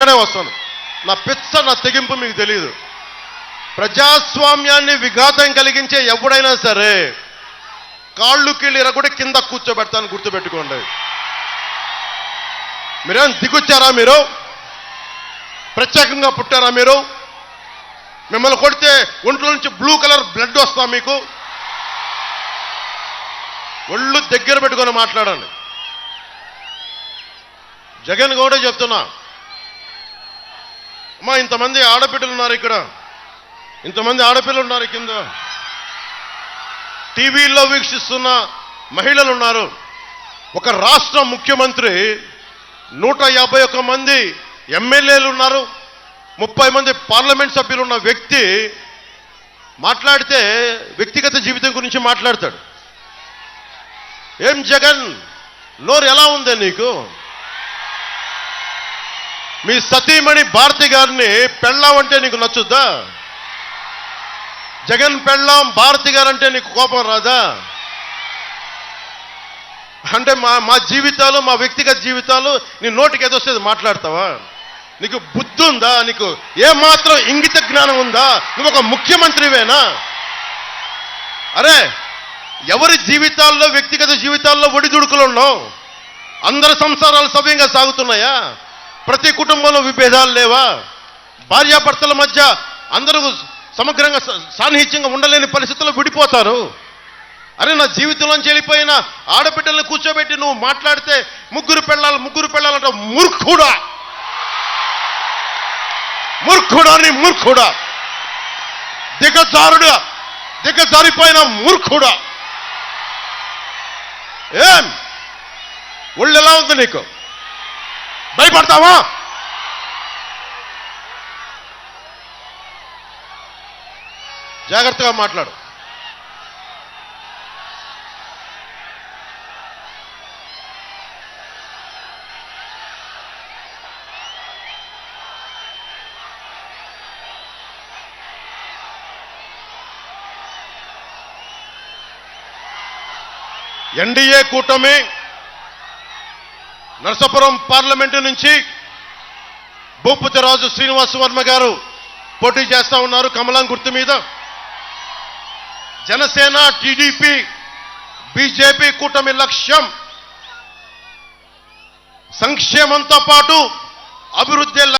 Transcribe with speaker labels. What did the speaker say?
Speaker 1: ఇక్కడే వస్తాను నా పిచ్చ నా తెగింపు మీకు తెలియదు ప్రజాస్వామ్యాన్ని విఘాతం కలిగించే ఎవడైనా సరే కాళ్ళు కీళ్ళు ఇరగొట్టి కింద కూర్చోబెడతాను గుర్తుపెట్టుకోండి. మీరేం దిగుచ్చారా మీరు? ప్రత్యేకంగా పుట్టారా మీరు? మిమ్మల్ని కొడితే ఒంట్లో నుంచి బ్లూ కలర్ బ్లడ్ వస్తా మీకు? ఒళ్ళు దగ్గర పెట్టుకొని మాట్లాడండి. జగన్ గౌడే చెప్తున్నా అమ్మా ఇంతమంది ఆడపిల్లలు ఉన్నారు ఇక్కడ. ఇంతమంది ఆడపిల్లలు ఉన్నారు కింద. టీవీల్లో వీక్షిస్తున్న మహిళలు ఉన్నారు. ఒక రాష్ట్ర ముఖ్యమంత్రి నూట యాభై ఒక్క మంది ఎమ్మెల్యేలు ఉన్నారు. ముప్పై మంది పార్లమెంట్ సభ్యులు ఉన్న వ్యక్తి మాట్లాడితే వ్యక్తిగత జీవితం గురించి మాట్లాడతాడు. ఏం జగన్ నోరు ఎలా ఉంది నీకు? మీ సతీమణి భారతి గారిని పెళ్ళాం అంటే నీకు నచ్చుద్దా? జగన్ పెళ్ళాం భారతి గారు అంటే నీకు కోపం రాదా? అంటే మా మా జీవితాలు మా వ్యక్తిగత జీవితాలు నీ నోటికి ఏదొస్తుంది మాట్లాడతావా? నీకు బుద్ధి ఉందా? నీకు ఏ మాత్రం ఇంగిత జ్ఞానం ఉందా? నువ్వు ఒక ముఖ్యమంత్రివేనా? అరే ఎవరి జీవితాల్లో వ్యక్తిగత జీవితాల్లో ఒడిదుడుకులు ఉన్నావు అందరి సంసారాలు సవ్యంగా సాగుతున్నాయా? ప్రతి కుటుంబంలో విభేదాలు లేవా? భార్యాభర్తల మధ్య అందరూ సమగ్రంగా సాన్నిహిత్యంగా ఉండలేని పరిస్థితుల్లో విడిపోతారు. అరే నా జీవితంలోంచి వెళ్ళిపోయిన ఆడబిడ్డల్ని కూర్చోబెట్టి నువ్వు మాట్లాడితే ముగ్గురు పెళ్ళాలి ముగ్గురు పెళ్ళాలంటే మూర్ఖుడా? మూర్ఖుడా నీ మూర్ఖుడా? దిగజారుడా? దిగజారిపోయిన మూర్ఖుడా? ఏం? ఒళ్ళు ఎలా ఉంది నీకు? భయపడతావా? జాగ్రత్తగా మాట్లాడు. ఎన్డీఏ కూటమి నరసాపురం పార్లమెంటు నుంచి భూపతిరాజు శ్రీనివాస వర్మ గారు పోటీ చేస్తా ఉన్నారు కమలం గుర్తు మీద. జనసేన టీడీపీ బీజేపీ కూటమి లక్ష్యం. సంక్షేమంతో పాటు అభివృద్ధి